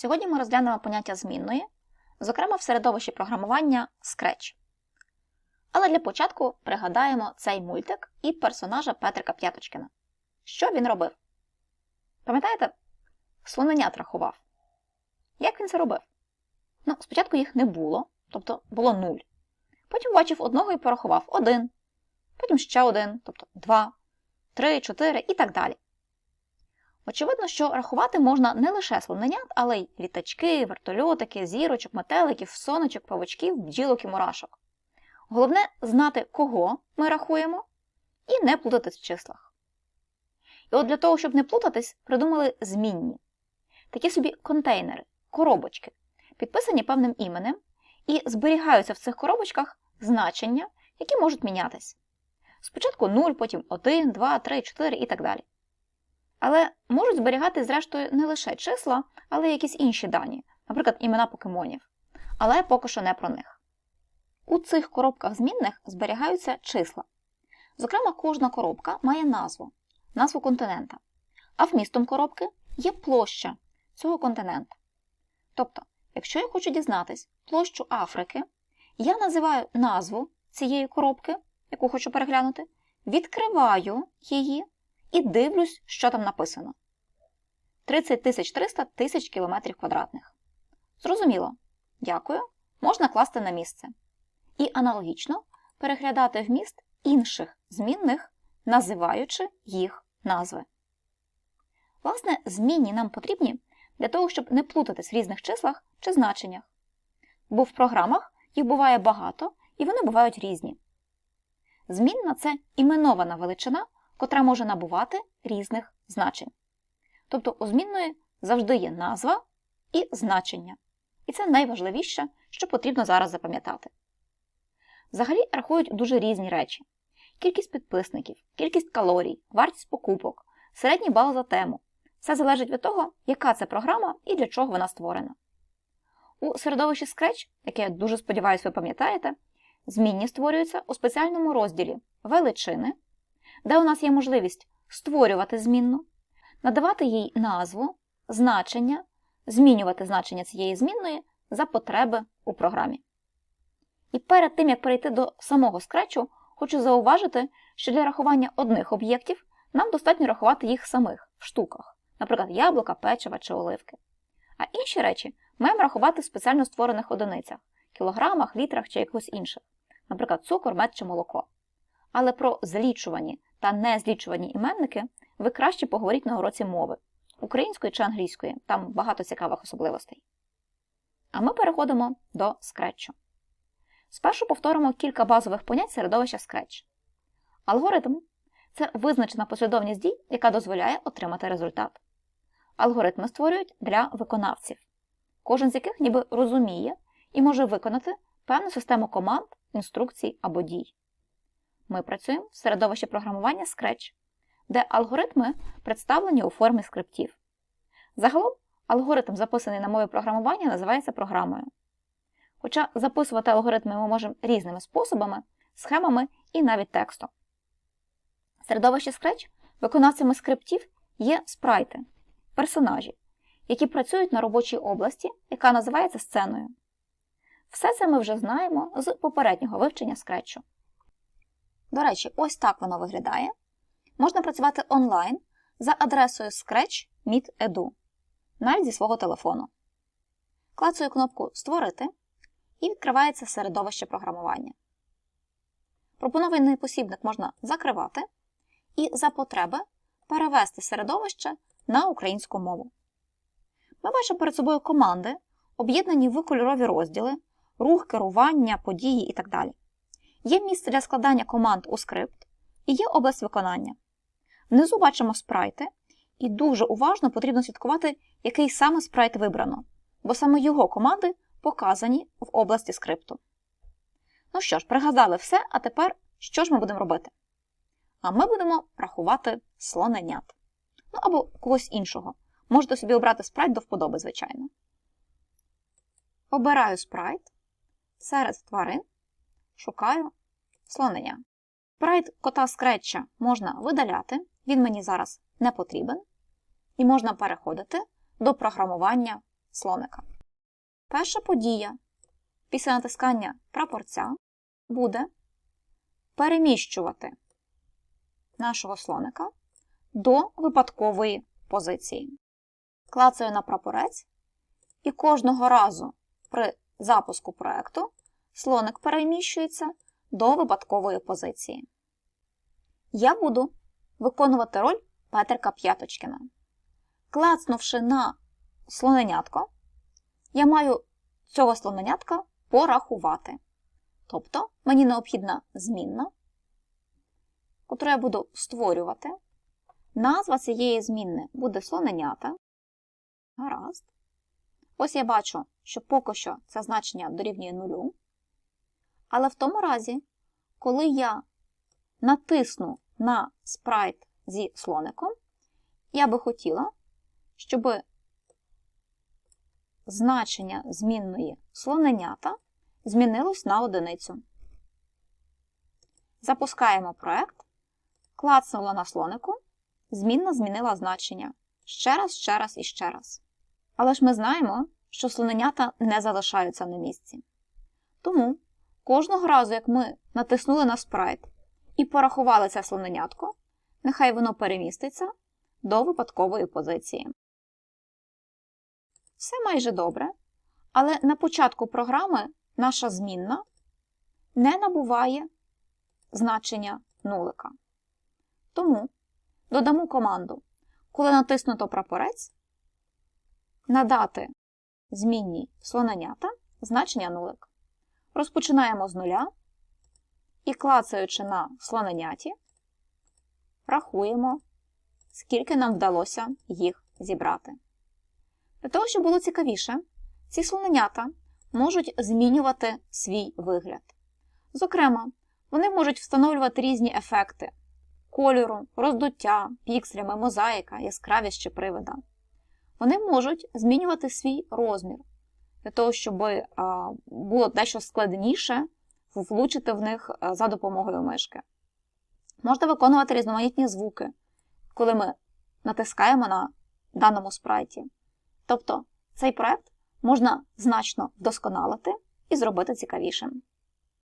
Сьогодні ми розглянемо поняття змінної, зокрема в середовищі програмування Scratch. Але для початку пригадаємо цей мультик і персонажа Петрика П'яточкина. Що він робив? Пам'ятаєте, слоненят рахував. Як він це робив? Ну, спочатку їх не було, тобто було нуль. Потім бачив одного і порахував один, потім ще один, тобто два, три, чотири і так далі. Очевидно, що рахувати можна не лише слоненят, але й літачки, вертольотики, зірочок, метеликів, соночок, павучків, бджілок і мурашок. Головне знати, кого ми рахуємо, і не плутатись в числах. І от для того, щоб не плутатись, придумали змінні. Такі собі контейнери, коробочки, підписані певним іменем, і зберігаються в цих коробочках значення, які можуть мінятись. Спочатку 0, потім 1, 2, 3, 4 і так далі. Але можуть зберігати, зрештою, не лише числа, але й якісь інші дані, наприклад, імена покемонів. Але поки що не про них. У цих коробках змінних зберігаються числа. Зокрема, кожна коробка має назву, назву континента, а вмістом коробки є площа цього континента. Тобто, якщо я хочу дізнатись площу Африки, я називаю назву цієї коробки, яку хочу переглянути, відкриваю її і дивлюсь, що там написано. 30 300 тисяч кілометрів квадратних. Зрозуміло. Дякую. Можна класти на місце. І аналогічно переглядати вміст інших змінних, називаючи їх назви. Власне, змінні нам потрібні для того, щоб не плутатись в різних числах чи значеннях. Бо в програмах їх буває багато і вони бувають різні. Змінна це іменована величина, котра може набувати різних значень. Тобто у змінної завжди є назва і значення. І це найважливіше, що потрібно зараз запам'ятати. Взагалі рахують дуже різні речі: кількість підписників, кількість калорій, вартість покупок, середній бал за тему. Все залежить від того, яка це програма і для чого вона створена. У середовищі Scratch, яке я дуже сподіваюся, ви пам'ятаєте, змінні створюються у спеціальному розділі величини, де у нас є можливість створювати змінну, надавати їй назву, значення, змінювати значення цієї змінної за потреби у програмі. І перед тим, як перейти до самого скретчу, хочу зауважити, що для рахування одних об'єктів нам достатньо рахувати їх самих в штуках, наприклад, яблука, печива чи оливки. А інші речі маємо рахувати в спеціально створених одиницях кілограмах, літрах чи якось інших, наприклад, цукор, мед чи молоко. Але про злічувані та незлічувані іменники ви краще поговоріть на уроці мови української чи англійської, там багато цікавих особливостей. А ми переходимо до скретчу. Спершу повторимо кілька базових понять середовища Scratch. Алгоритм це визначена послідовність дій, яка дозволяє отримати результат. Алгоритми створюють для виконавців, кожен з яких ніби розуміє і може виконати певну систему команд, інструкцій або дій. Ми працюємо в середовищі програмування Scratch, де алгоритми представлені у формі скриптів. Загалом, алгоритм, записаний на мові програмування, називається програмою. Хоча записувати алгоритми ми можемо різними способами, схемами і навіть текстом. В середовищі Scratch виконавцями скриптів є спрайти, персонажі, які працюють на робочій області, яка називається сценою. Все це ми вже знаємо з попереднього вивчення скретчу. До речі, ось так воно виглядає. Можна працювати онлайн за адресою scratch.meet.edu, навіть зі свого телефону. Клацаю кнопку Створити і відкривається середовище програмування. Пропонований посібник можна закривати і за потреби перевести середовище на українську мову. Ми бачимо перед собою команди, об'єднані в кольорові розділи, рух, керування, події і так далі. Є місце для складання команд у скрипт і є область виконання. Внизу бачимо спрайти, і дуже уважно потрібно слідкувати, який саме спрайт вибрано, бо саме його команди показані в області скрипту. Ну що ж, пригадали все, а тепер що ж ми будемо робити? А ми будемо рахувати слоненят. Ну або когось іншого. Можете собі обрати спрайт до вподоби, звичайно. Обираю спрайт серед тварин, шукаю слонення. Спрайт кота скретча можна видаляти, він мені зараз не потрібен, і можна переходити до програмування слоника. Перша подія після натискання прапорця буде переміщувати нашого слоника до випадкової позиції. Клацаю на прапорець, і кожного разу при запуску проекту слоник переміщується до випадкової позиції. Я буду виконувати роль Петрика П'яточкіна. Клацнувши на слоненятко, я маю цього слоненятка порахувати. Тобто мені необхідна змінна, яку я буду створювати. Назва цієї змінни буде слоненята. Гаразд. Ось я бачу, що поки що це значення дорівнює нулю. Але в тому разі, коли я натисну на спрайт зі слоником, я би хотіла, щоб значення змінної слоненята змінилось на одиницю. Запускаємо проект, клацнула на слонику, змінна змінила значення. Ще раз, ще раз і ще раз. Але ж ми знаємо, що слоненята не залишаються на місці. Тому кожного разу, як ми натиснули на спрайт і порахували це слоненятко, нехай воно переміститься до випадкової позиції. Все майже добре, але на початку програми наша змінна не набуває значення нулика. Тому додамо команду, коли натиснуто прапорець, надати змінній слоненята значення нулик. Розпочинаємо з нуля і, клацаючи на слоненяті, рахуємо, скільки нам вдалося їх зібрати. Для того, щоб було цікавіше, ці слоненята можуть змінювати свій вигляд. Зокрема, вони можуть встановлювати різні ефекти кольору, роздуття, пікселями, мозаїка, яскравість чи привида. Вони можуть змінювати свій розмір для того, щоб було дещо складніше влучити в них за допомогою мишки. Можна виконувати різноманітні звуки, коли ми натискаємо на даному спрайті. Тобто цей проект можна значно вдосконалити і зробити цікавішим.